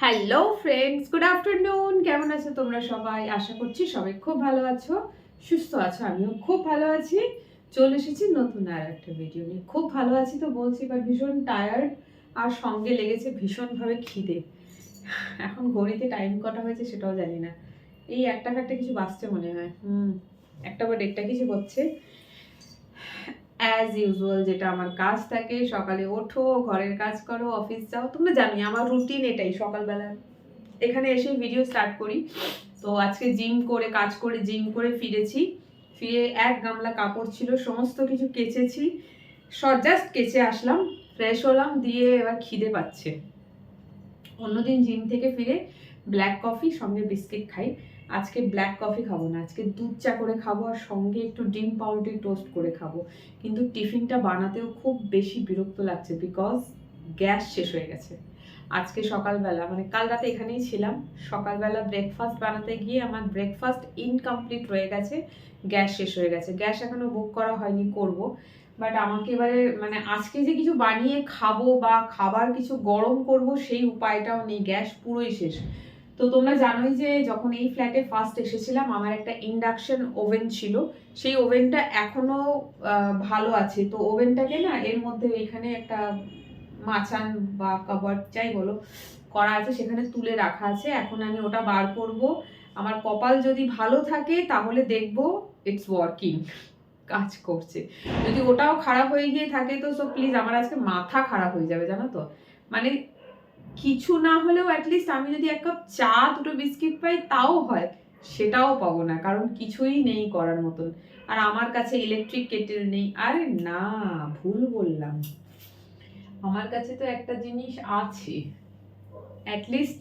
Hello friends good afternoon কেমন আছো তোমরা সবাই? আশা করছি সবাই খুব ভালো আছো, সুস্থ আছো, আমিও খুব ভালো আছি। চলে এসেছি নতুন আর একটা ভিডিও নিয়ে। খুব ভালো আছি তো বলছি বাট ভীষণ টায়ার্ড আর সঙ্গে লেগেছে ভীষণভাবে খিদে। এখন ঘড়িতে টাইম কটা হয়েছে সেটাও জানি না। এই একটা একটা কিছু বাঁচছে মনে হয়। হুম, একটা বা দেড়টা কিছু হচ্ছে। অ্যাজ ইউজুয়াল যেটা আমার কাজ থাকে, সকালে ওঠো, ঘরের কাজ করো অফিস যাও, তোমরা জানি আমার রুটিন এটাই সকালবেলা। এখানে এসে ভিডিও স্টার্ট করি। তো আজকে জিম করে, কাজ করে জিম করে ফিরেছি। ফিরে এক গামলা কাপড় ছিল, সমস্ত কিছু কেচেছি। জাস্ট কেচে আসলাম ফ্রেশ হলাম, দিয়ে এবার খিদে পাচ্ছে। অন্যদিন জিম থেকে ফিরে ব্ল্যাক কফি সঙ্গে বিস্কিট খাই। আজকে ব্ল্যাক কফি খাব না, আজকে দুধ চা করে খাব আর সঙ্গে একটু ডিম পাউরুটি টোস্ট করে খাব। কিন্তু টিফিনটা বানাতেও খুব বেশি বিরক্ত লাগছে বিকজ গ্যাস শেষ হয়ে গেছে। আজকে সকালবেলা মানে কাল রাতে এখানেই ছিলাম। সকালবেলা ব্রেকফাস্ট বানাতে গিয়ে আমার ব্রেকফাস্ট ইনকমপ্লিট রয়ে গেছে, গ্যাস শেষ হয়ে গেছে। গ্যাস এখনও বুক করা হয়নি, করব। বাট আমাকে এবারে মানে আজকে যে কিছু বানিয়ে খাব বা খাবার কিছু গরম করব সেই উপায়টাও নেই, গ্যাস পুরোই শেষ। তো তোমরা জানোই যে যখন এই ফ্ল্যাটে ফার্স্ট এসেছিলাম, আমার একটা ইন্ডাকশন ওভেন ছিল। সেই ওভেনটা এখনও ভালো আছে। তো ওভেনটাকে না, এর মধ্যে এখানে একটা মাচান বা কাবার্ড যাই বলো করা আছে, সেখানে তুলে রাখা আছে। এখন আমি ওটা বার করব। আমার কপাল যদি ভালো থাকে, তাহলে দেখব ইটস ওয়ার্কিং কাজ করছে। যদি ওটাও খারাপ হয়ে গিয়ে থাকে তো সো প্লিজ আমার আজকে মাথা খারাপ হয়ে যাবে, জানো তো? মানে কিছু না হলেও অ্যাটলিস্ট আমি যদি এক কাপ চা, দুটো বিস্কিট পাই, তাও হয়। সেটাও পাবো না, কারণ কিছুই নেই করার মতন। আর আমার কাছে ইলেকট্রিক কেটেল নেই। আরে না, ভুল বললাম। আমার কাছে তো একটা জিনিস আছে। অ্যাটলিস্ট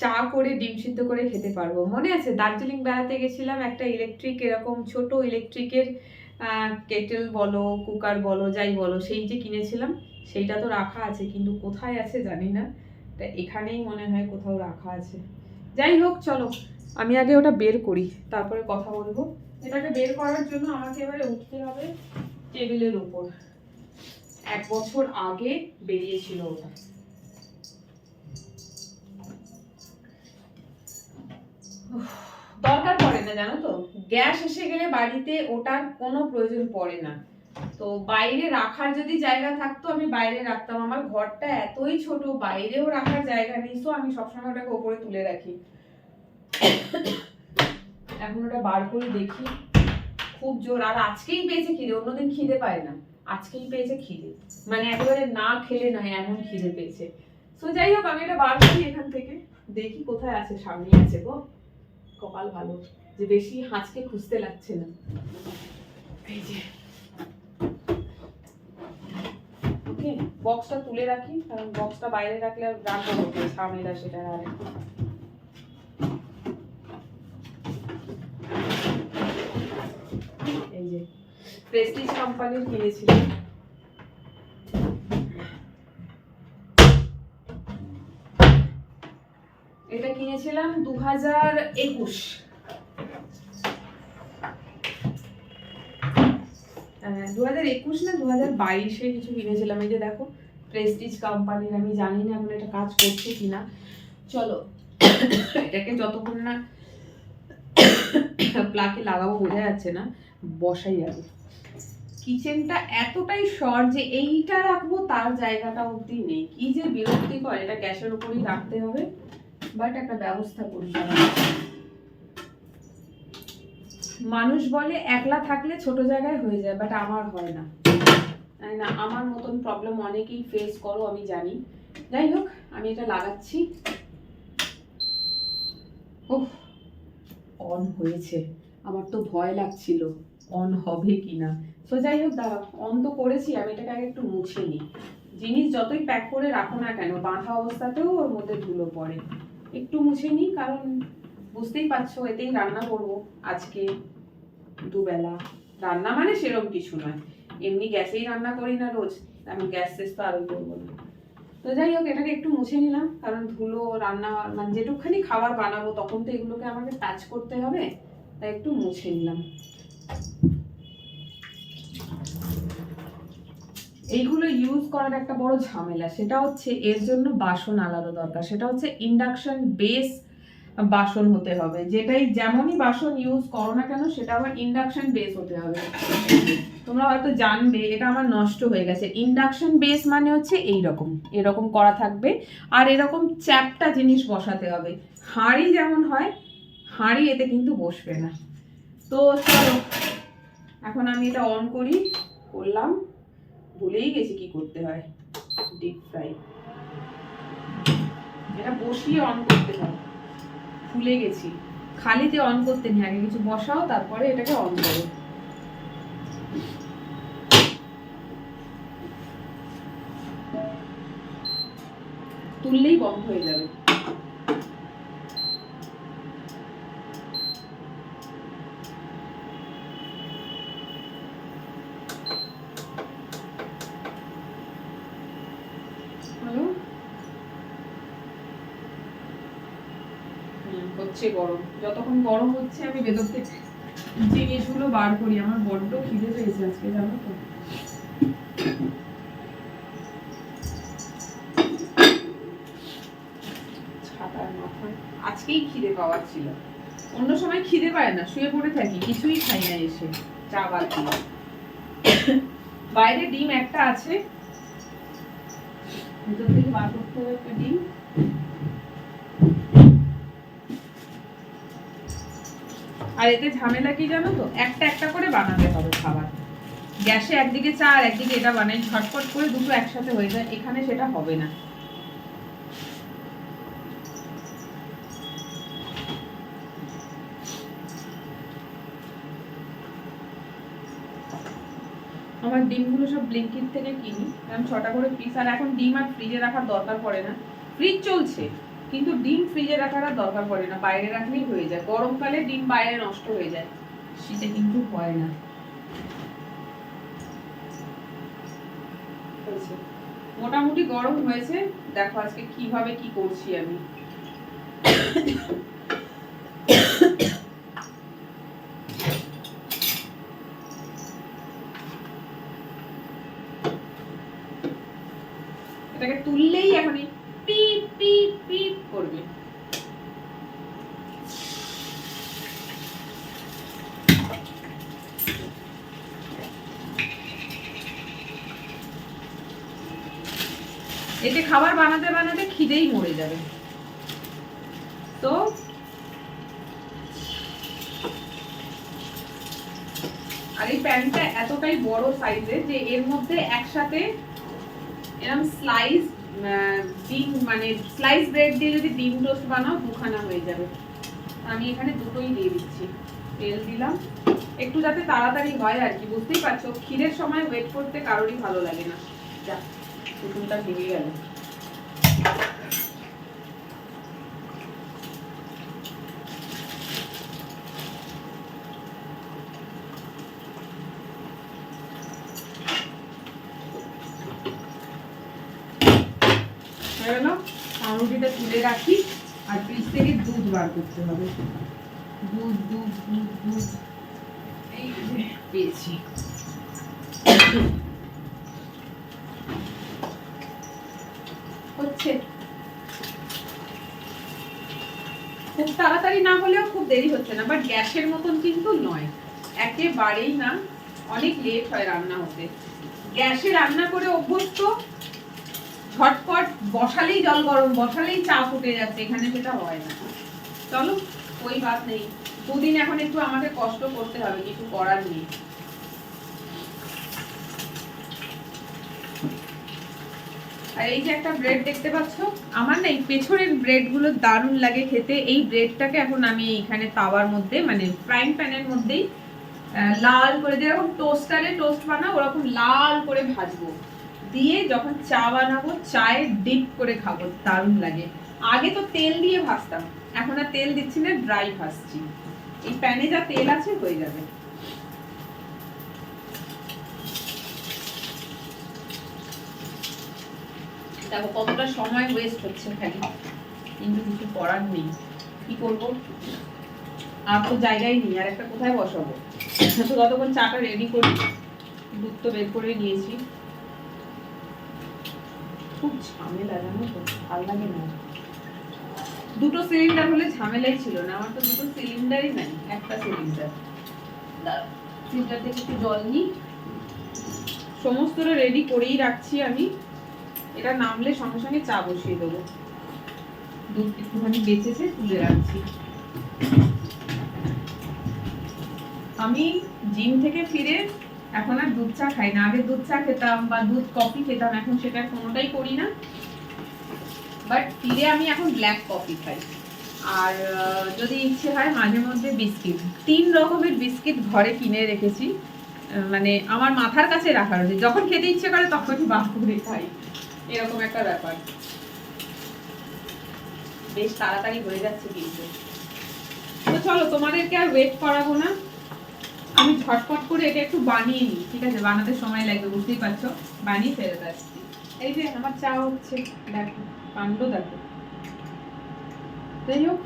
চা করে, ডিম সিদ্ধ করে খেতে পারব। মনে আছে, দার্জিলিং বেড়াতে গেছিলাম, একটা ইলেকট্রিক এরকম ছোট ইলেকট্রিকের কেটেল বলো কুকার বলো, যাই বলো, সেই যে কিনেছিলাম। সেইটা তো রাখা আছে, কিন্তু কোথায় আছে জানি না। তা এখানেই মনে হয় কোথাও রাখা আছে। যাই হোক, চলো। আমি আগে ওটা বের করি, তারপরে কথা বলব। এটাকে বের করার জন্য আমাকে এবারে উঠতে হবে টেবিলের উপর। এক বছর আগে বেরিয়েছিল ওটা। দরকার পড়ে না, জানো তো? গ্যাস এসে গেলে বাড়িতে ওটার কোনো প্রয়োজন পড়ে না। তো বাইরে রাখার যদি জায়গা থাকতো, আমি বাইরে রাখতাম। আমার ঘরটা এতই ছোট, বাইরেও রাখার জায়গা নেই। তো আমি সবসময় ওটাকে ওপরে তুলে রাখি। এখন ওটা বার করে দেখি। খুব জোর। আর আজকেই পেয়েছে খিদে, অন্যদিন খিদে পায় না। আজকেই পেয়েছে খিদে। মানে একেবারে না খেলে নয়, এমন খিদে পেয়েছে। তো যাই হোক, আমি এটা বার করি এখান থেকে। দেখি কোথায় আছে সামনেই আছে গো। কপাল ভালো। যে বেশি হাঁচকে খুঁজতে লাগছে না। এই যে। বক্সটা তুলে রাখি, কারণ বক্সটা বাইরে রাখলে আর রাখব ঝামেলা সেটা আর এই যে প্রেস্টিজ কোম্পানির কিনেছিলাম। এটা কিনেছিলাম দু হাজার একুশ। দু হাজার একুশ না দু হাজার বাইশে কিছু কিনেছিলাম। এই যে দেখো প্রেস্টিজ কোম্পানির আমি জানি না এখন এটা কাজ করছে কিনা। চলো, এটাকে যতক্ষণ না প্লাকে লাগাবো, বোঝা যাচ্ছে না, বসাই যাবে। কিচেনটা এতটাই শর্ট যে এইটা রাখব, তার জায়গাটা অবধি নেই। কি যে বিরক্তিকর, এটা গ্যাসের উপরই রাখতে হবে বাট একটা ব্যবস্থা করি মানুষ বলে একলা থাকলে ছোট জায়গায় হয়ে যায় বাট আমার হয় না। জানি না? আমার মতন প্রবলেম অনেকেই ফেস করো, আমি জানি। যাই হোক, আমি এটা লাগাচ্ছি। ওহ অন হয়েছে। আমার তো ভয় লাগছিল অন হবে কি না তো যাই হোক, দাঁড়াও অন তো করেছি, আমি এটাকে আগে একটু মুছে নিই জিনিস যতই প্যাক করে রাখো না কেন, বাঁধা অবস্থাতেও ওর মধ্যে ধুলো পড়ে। একটু মুছে নিই কারণ বুঝতেই পারছ, এতেই রান্না করব আজকে। দুবেলা। রান্না মানে সেরকম কিছু নয়। এমনি গ্যাসেই রান্না করি না রোজ। আমি গ্যাস শেষ তো আরোই করব না। তো যাই হোক, এটাকে একটু মুছে নিলাম। কারণ ধুলো, রান্না মানে যেটুকখানি খাবার বানাবো, তখন তো এগুলোকে আমাকে টাচ করতে হবে। তাই একটু মুছে নিলাম। এইগুলো ইউজ করার একটা বড় ঝামেলা। সেটা হচ্ছে এর জন্য বাসন আলাদা দরকার। সেটা হচ্ছে ইন্ডাকশন বেস বাসন হতে হবে। যেটাই যেমনই বাসন ইউজ করো না কেন, সেটা আবার ইন্ডাকশন বেস হতে হবে। তোমরা হয়তো জানবে, এটা আমার নষ্ট হয়ে গেছে। ইন্ডাকশন বেস মানে হচ্ছে এই রকম এরকম করা থাকবে। আর এরকম চ্যাপটা জিনিস বসাতে হবে। হাঁড়ি যেমন হয়, হাঁড়ি এতে কিন্তু বসবে না। তো চলো, এখন আমি এটা অন করি, করলাম। ভুলেই গেছি কি করতে হয়। ডিপ ফ্রাই এটা বসিয়ে অন করতে হয় ভুলে গেছি। খালিতে অন করতে নেই, আগে কিছু বসাও, তারপরে এটাকে অন করো। তুললেই বন্ধ হয়ে যাবে হ্যালো হুম, হচ্ছে গরম। যতক্ষণ গরম হচ্ছে, আমি ভেতর থেকে জিনিসগুলো বার করি। আমার বড্ড খিদে পেয়েছে আজকে, জানো তো? আজকেই খিদে পাওয়ার ছিল। অন্য সময় খিদে পায় না, শুয়ে পড়ে থাকি, কিছুই খাই না এসে। চা বাদ। বাইরে ডিম একটা আছে। ভেতর থেকে বার করতে হবে একটা ডিম। আর এতে ঝামেলা কি জানো তো? একটা একটা করে বানাতে হবে খাবার। গ্যাসে একদিকে চা আর একদিকে এটা বানাই, ঝটপট করে দুটো একসাথে হয়ে যায়, এখানে সেটা হবে না। আমার ডিমগুলো সব ব্লিঙ্কিট থেকে কিনি, কারণ ছটা করে পিস আর এখন ডিম আর ফ্রিজে রাখার দরকার পড়ে না। ফ্রিজ চলছে। কিন্তু ডিম ফ্রিজে রাখার আর দরকার পড়ে না বাইরে রাখলেই হয়ে যায়। গরমকালে ডিম বাইরে নষ্ট হয়ে যায়। শীতে কিন্তু হয় না। মোটামুটি গরম হয়েছে। দেখো আজকে কীভাবে কি করছি আমি। এটাকে তুললেই এখনই পিপ পিপ পিপ করবে এতে খাবার বানাতে খিদেই মরে যাবে। তো আর এই প্যান্টটা এতটাই বড় সাইজের যে এর মধ্যে একসাথে এরকম স্লাইস ডিম মানে স্লাইস ব্রেড দিয়ে যদি ডিম টোস্ট বানাও, দুখানা হয়ে যাবে। আমি এখানে দুটোই দিয়ে দিচ্ছি। তেল দিলাম। একটু যাতে তাড়াতাড়ি হয় আর কি, বুঝতেই পারছ? ক্ষীরের সময় ওয়েট করতে কারোরই ভালো লাগে না। যা কুটুমটা ভেঙে গেল। গেল পাউরুটিটা তুলে রাখি, আর ফ্রিজ থেকে দুধ বার করতে হবে। দুধ দুধ দুধ দুধ। এই পেয়েছি। হচ্ছে। খুব তাড়াতাড়ি না হলেও খুব দেরি হচ্ছে না বাট গ্যাসের মতন কিন্তু নয়। একেবারেই না, অনেক লেট হয় রান্না হতে। গ্যাসে রান্না করে অভ্যস্ত, ঝটপট বসালেই জল গরম, বসালেই চা ফুটে যাচ্ছে, এখানে সেটা হয় না। চলো, ওই বাত নেই। দুদিন এখন একটু আমাকে কষ্ট করতে হবে, কিছু করার নেই। আর এই যে একটা ব্রেড দেখতে পাচ্ছ, আমার না এই পেছনের ব্রেডগুলো দারুণ লাগে খেতে। এই ব্রেডটাকে এখন আমি এইখানে তাওয়ার মধ্যে মানে ফ্রাইং প্যানের মধ্যেই লাল করে যেরকম টোস্টারে টোস্ট বানাও ওরকম লাল করে ভাজবো। দিয়ে যখন চা বানাবো, চায়ে ডিপ করে খাব, দারুণ লাগে। আগে তো তেল দিয়ে ভাজতাম, এখন আর তেল দিচ্ছি না ড্রাই ভাজছি। এই প্যানে যা তেল আছে, হয়ে যাবে। দেখো, কতটা সময় ওয়েস্ট হচ্ছে খালি। কিন্তু কিছু করার নেই। কি করব? আর তো জায়গায় নেই, আর একটা কোথায় বসাবো? তো ততক্ষণ চাটা রেডি করি দুধ তো বের করে নিয়েছি। খুব ঝামেলা, জানো তো, ভালো লাগে না। দুটো সিলিন্ডার হলে ঝামেলাই ছিল না, আমার তো দুটো সিলিন্ডারই নাই, একটা সিলিন্ডার সিলিন্ডার থেকে একটু জল নিই। সমস্তটা রেডি করেই রাখছি আমি। এটা নামলে সঙ্গে সঙ্গে চা বসিয়ে দেবো। দুধ একটুখানি বেঁচেছে, তুলে রাখছি। আমি জিম থেকে ফিরে এখন আর দুধ চা খাই না। আগে দুধ চা খেতাম বা দুধ কফি খেতাম, এখন সেটা কোনোটাই করি না। বাট ফিরে আমি এখন ব্ল্যাক কফি খাই। আর যদি ইচ্ছে হয় মাঝে মধ্যে বিস্কিট। তিন রকমের বিস্কিট ঘরে কিনে রেখেছি। মানে আমার মাথার কাছে রাখা রয়েছে। যখন খেতে ইচ্ছে করে তখনই বার করে খাই। এরকম একটা ব্যাপার। বেশ তাড়াতাড়ি হয়ে যাচ্ছে কিন্তু। তো চলো, তোমাদেরকে আর ওয়েট করাবো না। আমি ঝটপট করে এটা একটু বানিয়ে নিই, ঠিক আছে? বানাতে সময় লাগবে, বুঝতেই পারছ? বানিয়ে ফেরত আসছি এই যে, আমার চা হচ্ছে। দেখো কাণ্ড দেখো। যাই হোক।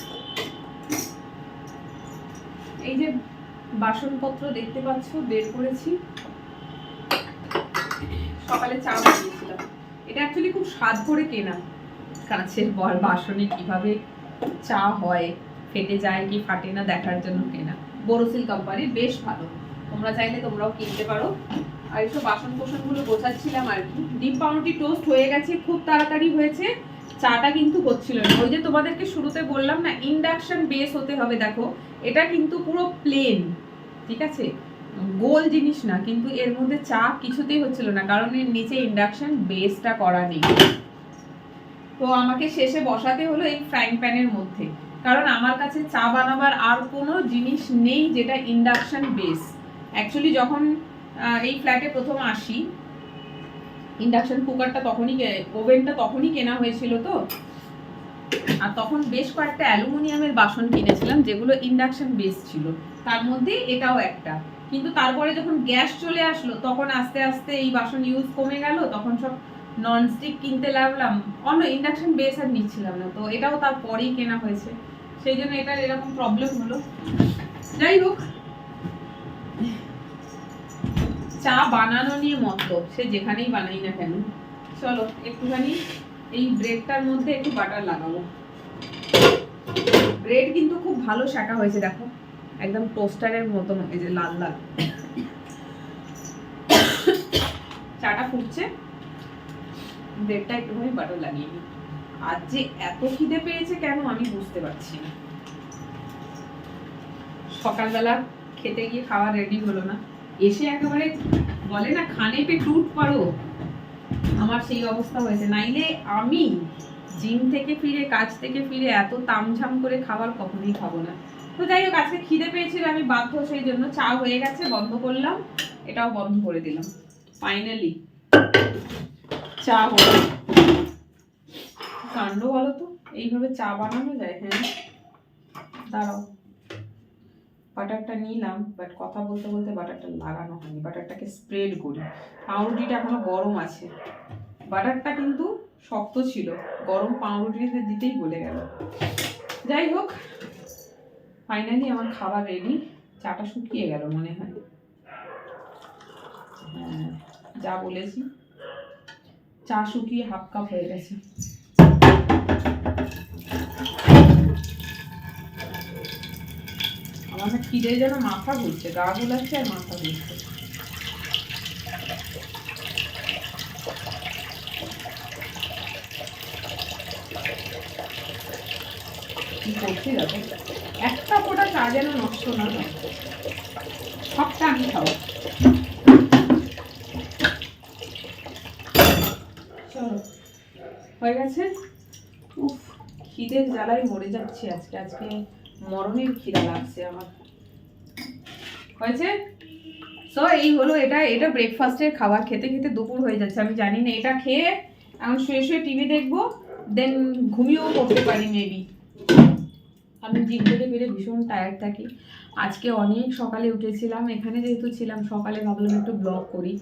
এই যে বাসনপত্র দেখতে পাচ্ছ, বের করেছি। সকালে চা বানিয়েছিলাম এটা অ্যাকচুয়ালি খুব স্বাদ করে কেনা। কাঁচের বল, বাসনে কীভাবে চা হয়, ফেটে যায় কি ফাটে না দেখার জন্য কেনা। বোরোসিল কোম্পানির বেশ ভালো। তোমরা চাইলে তোমরাও কিনতে পারো। আর এইসব বাসন কোসনগুলো গোছাচ্ছিলাম আর কি। ডিম পাউরুটি টোস্ট হয়ে গেছে, খুব তাড়াতাড়ি হয়েছে। চাটা কিন্তু হচ্ছিল না। ওই যে তোমাদেরকে শুরুতে বললাম না ইন্ডাকশন বেস হতে হবে, দেখো। এটা কিন্তু পুরো প্লেন ঠিক আছে? গোল জিনিস না, কিন্তু এর মধ্যে চা কিছুতেই হচ্ছিল না, কারণ এর নিচে ইন্ডাকশন বেসটা করা নেই। তো আমাকে শেষে বসাতে হলো এই ফ্রাইং প্যানের মধ্যে, কারণ আমার কাছে চা বানাবার আর কোনো জিনিস নেই যেটা ইন্ডাকশন বেস অ্যাকচুয়ালি যখন এই ফ্ল্যাটে প্রথম আসি ইন্ডাকশন কুকারটা তখনই ওভেনটা তখনই কেনা হয়েছিল তো। আর তখন বেশ কয়েকটা অ্যালুমিনিয়ামের বাসন কিনেছিলাম, যেগুলো ইন্ডাকশন বেস ছিল। তার মধ্যে এটাও একটা। কিন্তু তারপরে যখন গ্যাস চলে আসলো, তখন আস্তে আস্তে এই বাসন ইউজ কমে গেল, তখন সব ননস্টিক কিনতে লাগলাম। অন্য ইন্ডাকশন বেস আর নিচ্ছিলাম না, তো এটাও তারপরেই কেনা হয়েছে। সেই জন্য এটার এরকম প্রবলেম হলো। যাই হোক, চা বানানো নিয়ে মত সে যেখানেই বানাই না কেন। চলো, একটুখানি এই ব্রেডটার মধ্যে একটু বাটার লাগাবো। ব্রেড কিন্তু খুব ভালো শাটা হয়েছে, দেখো। একদম টোস্টারের মতন, এই যে লাল লাল। চাটা ফুটছে। ব্রেডটা একটুখানি বাটার লাগিয়ে নিই। আজ যে এত খিদে পেয়েছে কেন আমি বুঝতে পারছি না। সকালবেলা খেতে গিয়ে খাওয়া রেডি হলো না। এসে একেবারে বলে না, খানে পে টুট পারো। আমার সেই অবস্থা হয়েছে। নাইলে আমি জিম থেকে ফিরে, কাজ থেকে ফিরে এত তামঝাম করে খাবার কখনোই খাব না। তো যাই হোক, আজকে খিদে পেয়েছিল, আমি বাধ্য সেই জন্য চা হয়ে গেছে, বন্ধ করলাম, এটাও বন্ধ করে দিলাম ফাইনালি চা হলো। কাণ্ড বলো তো, এইভাবে চা বানানো যায় হ্যাঁ? দাঁড়াও, বাটারটা নিলাম বাট কথা বলতে বলতে বাটারটা লাগানো হয়নি, বাটারটাকে স্প্রেড করি। পাউরুটিটা এখনও গরম আছে। বাটারটা কিন্তু শক্ত ছিল, গরম পাউরুটিতে দিতেই বলে গেল। যাই হোক ফাইনালি আমার খাবার রেডি চাটা শুকিয়ে গেল মনে হয়। হ্যাঁ যা বলেছি। চা শুকিয়ে হাফ কাপ হয়ে গেছে। আমার না খিদে যেন মাথা ঘুরছে, গা গোলাচ্ছে আর মাথা ঘুরছে। করছি দেখো একটা ফোঁটা চা যেন নষ্ট না হয়। সবটা আমি খাব। হয়ে গেছে? উফ, খিদের জ্বালায় মরে যাচ্ছি আজকে। আজকে মরণের খিদা লাগছে আমার। হয়েছে? সো এই হলো এটা এটা ব্রেকফাস্টের খাবার। খেতে খেতে দুপুর হয়ে যাচ্ছে। আমি জানি না এটা খেয়ে এখন শুয়ে শুয়ে টিভি দেখব দেন ঘুমিয়েও পড়তে পারি মেবি আমি জিম থেকে ফিরে ভীষণ টায়ার্ড থাকি। আজকে অনেক সকালে উঠেছিলাম, এখানে যেহেতু ছিলাম, সকালে ভাবলাম একটু ব্লগ করি।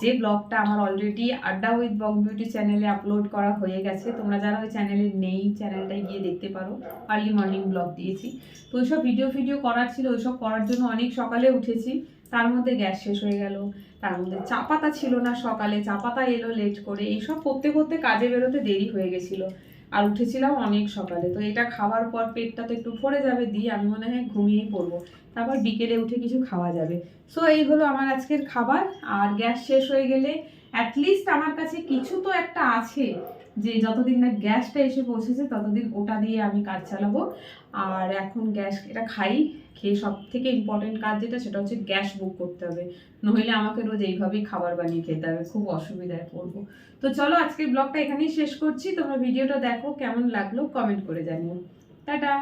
যে ব্লগটা আমার already Adda with Bong beauty চ্যানেলে আপলোড করা হয়ে গেছে, তোমরা যারা ওই চ্যানেলে নেই চ্যানেলটায় গিয়ে দেখতে পারো। আর্লি মর্নিং ব্লগ দিয়েছি। তো ওইসব ভিডিও ভিডিও করার ছিল, ওইসব করার জন্য অনেক সকালে উঠেছি। তার মধ্যে গ্যাস শেষ হয়ে গেল, তার মধ্যে চা পাতা ছিল না সকালে, চা পাতা এলো লেট করে, এইসব করতে করতে কাজে বেরোতে দেরি হয়ে গেছিল। আর উঠেছিলাম অনেক সকালে। তো এটা খাওয়ার পর পেটটা তো একটু ভরে যাবে, দিয়ে আমি মনে হয় ঘুমিয়েই পড়ব। তারপর বিকেলে উঠে কিছু খাওয়া যাবে। সো এই হলো আমার আজকের খাবার। আর গ্যাস শেষ হয়ে গেলে অ্যাটলিস্ট আমার কাছে কিছু তো একটা আছে যে যতদিন না গ্যাসটা এসে পৌঁছেছে, ততদিন ওটা দিয়ে আমি কাজ চালাবো। আর এখন গ্যাস, এটা খাই। খেয়ে সব থেকে ইম্পর্টেন্ট কাজ যেটা, সেটা হচ্ছে গ্যাস বুক করতে হবে। নইলে আমাকে রোজ এইভাবেই খাবার বানিয়ে খেতে হবে। খুব অসুবিধায় পড়ব। তো চলো আজকের ব্লগটা এখানেই শেষ করছি। তোমরা ভিডিওটা দেখো, কেমন লাগল কমেন্ট করে জানিও। টাটা!